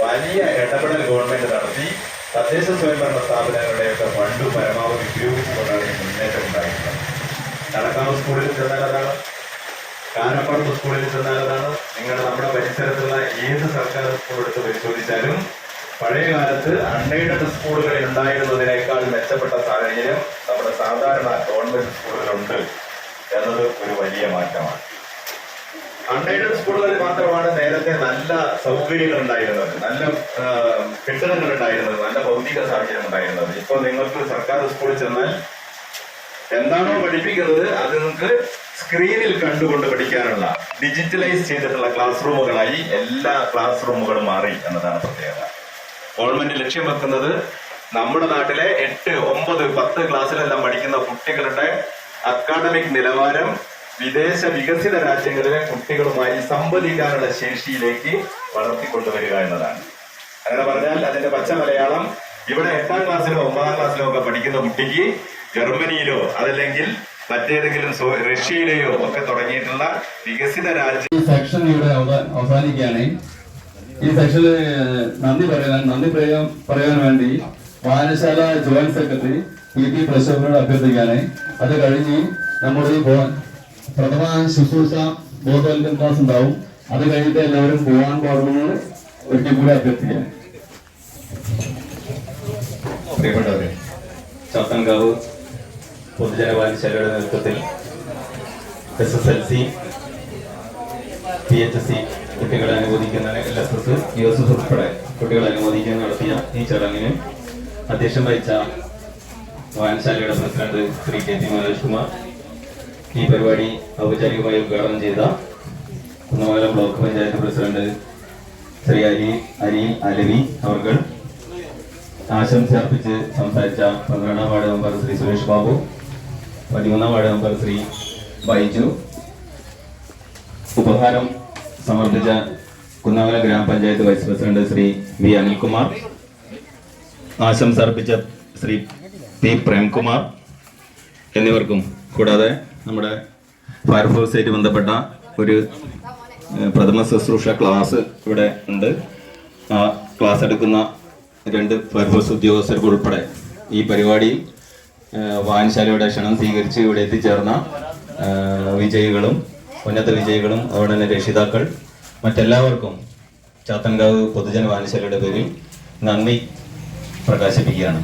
വലിയ ഇടപെടൽ ഗവൺമെന്റ് നടത്തി തദ്ദേശ സ്വയംഭരണ സ്ഥാപനങ്ങളുടെയൊക്കെ ഫണ്ട് പരമാവധി ഉപയോഗിച്ചുകൊണ്ടാണ് ഈ മുന്നേറ്റം ഉണ്ടായിട്ടുള്ളത് നടക്കാവ് സ്കൂളിൽ ചെന്നാൽ അതാണ് കാനപ്പുറത്ത് സ്കൂളിൽ ചെന്നാൽ അതാണ്. നിങ്ങൾ നമ്മുടെ പരിസരത്തുള്ള ഏത് സർക്കാർ സ്കൂൾ എടുത്ത് പരിശോധിച്ചാലും പഴയ കാലത്ത് അൺഎയ്ഡഡ് സ്കൂളുകളിൽ ഉണ്ടായിരുന്നതിനേക്കാൾ മെച്ചപ്പെട്ട സാഹചര്യം നമ്മുടെ സാധാരണ ഗവൺമെന്റ് സ്കൂളുകളുണ്ട് എന്നത് ഒരു വലിയ മാറ്റമാണ്. അൺഎയ്ഡഡ് സ്കൂളുകളിൽ മാത്രമാണ് നേരത്തെ നല്ല സൗകര്യങ്ങൾ ഉണ്ടായിരുന്നത് നല്ല കെട്ടിടങ്ങൾ ഉണ്ടായിരുന്നത് നല്ല ഭൗതിക സാഹചര്യം ഉണ്ടായിരുന്നത് ഇപ്പൊ നിങ്ങൾക്ക് സർക്കാർ സ്കൂളിൽ ചെന്നാൽ എന്താണോ പഠിപ്പിക്കുന്നത് അത് നിങ്ങൾക്ക് സ്ക്രീനിൽ കണ്ടുകൊണ്ട് പഠിക്കാനുള്ള ഡിജിറ്റലൈസ് ചെയ്തിട്ടുള്ള ക്ലാസ് റൂമുകളായി എല്ലാ ക്ലാസ് റൂമുകളും മാറി എന്നതാണ് പ്രത്യേകത. ഗവൺമെന്റ് ലക്ഷ്യം വെക്കുന്നത് നമ്മുടെ നാട്ടിലെ എട്ട് ഒമ്പത് പത്ത് ക്ലാസ്സിലെല്ലാം പഠിക്കുന്ന കുട്ടികളുടെ അക്കാഡമിക് നിലവാരം വിദേശ വികസിത രാജ്യങ്ങളിലെ കുട്ടികളുമായി സംവദിക്കാനുള്ള ശേഷിയിലേക്ക് വളർത്തിക്കൊണ്ടുവരിക എന്നതാണ്. അങ്ങനെ പറഞ്ഞാൽ അതിന്റെ പച്ച മലയാളം ഇവിടെ എട്ടാം ക്ലാസ്സിലോ ഒമ്പതാം ക്ലാസ്സിലോ ഒക്കെ പഠിക്കുന്ന കുട്ടിക്ക് ജർമ്മനിയിലോ അതല്ലെങ്കിൽ മറ്റേതെങ്കിലും റഷ്യയിലെയോ ഒക്കെ തുടങ്ങിയിട്ടുള്ള വികസിത രാജ്യ സെക്ഷൻ ഇവിടെ അവസാനിക്കുകയാണ്. ഈ സെക്ഷനിൽ നന്ദി പറയാൻ നന്ദി പറയാൻ പറയാൻ വേണ്ടി വായനശാല ജോയിന്റ് സെക്രട്ടറി പി പി പ്രശോഭനോട് അഭ്യർത്ഥിക്കുകയാണ്. അത് കഴിഞ്ഞ് നമ്മുടെ പ്രഥമ ശുശ്രൂഷ ബോധവൽക്കരണ ക്ലാസ് ഉണ്ടാവും. അത് കഴിഞ്ഞിട്ട് എല്ലാവരും പോകാൻ പാടുമെന്ന് ഒരിക്കൽ കൂടി അഭ്യർത്ഥിക്കാം. പ്രിയപ്പെട്ടവരെ ചാത്തൻകാവ് പൊതുജന വായനശാലയുടെ നേതൃത്വത്തിൽ S S L C P H S C കുട്ടികളെ അനുവദിക്കുന്ന L S S U S S ഉൾപ്പെടെ കുട്ടികളെ അനുവദിക്കുന്ന നടത്തിയ ഈ ചടങ്ങിന് അധ്യക്ഷം വഹിച്ച വായനശാലയുടെ president Shri K T Manoj Kumar ഈ പരിപാടി ഔപചാരികമായി ഉദ്ഘാടനം ചെയ്ത കുന്നമംഗലം ബ്ലോക്ക് പഞ്ചായത്ത് പ്രസിഡന്റ് ശ്രീ അരി അരി അലവി അവർ ആശംസ അർപ്പിച്ച് സംസാരിച്ച പന്ത്രണ്ടാം വാർഡ് മെമ്പർ ശ്രീ സുരേഷ് ബാബു പതിമൂന്നാം വാർഡ് മെമ്പർ ശ്രീ ബൈജു. ഉപഹാരം സമർപ്പിച്ച കുന്നമംഗലം ഗ്രാമപഞ്ചായത്ത് vice president Shri V Anilkumar. ആശംസ അർപ്പിച്ച ശ്രീ പി പ്രേംകുമാർ. എന്നിവർക്കും കൂടാതെ നമ്മുടെ ഫയർഫോഴ്സായിട്ട് ബന്ധപ്പെട്ട ഒരു പ്രഥമ ശുശ്രൂഷ ക്ലാസ് ഇവിടെ ഉണ്ട്. ആ ക്ലാസ് എടുക്കുന്ന രണ്ട് ഫയർഫോഴ്സ് ഉദ്യോഗസ്ഥർക്ക് ഉൾപ്പെടെ ഈ പരിപാടിയിൽ വായനശാലയുടെ ക്ഷണം സ്വീകരിച്ച് ഇവിടെ എത്തിച്ചേർന്ന വിജയികളും ഉന്നത വിജയികളും അവിടെ തന്നെ രക്ഷിതാക്കൾ മറ്റെല്ലാവർക്കും ചാത്തൻകാവ് പൊതുജന വായനശാലയുടെ പേരിൽ നന്ദി പ്രകാശിപ്പിക്കുകയാണ്.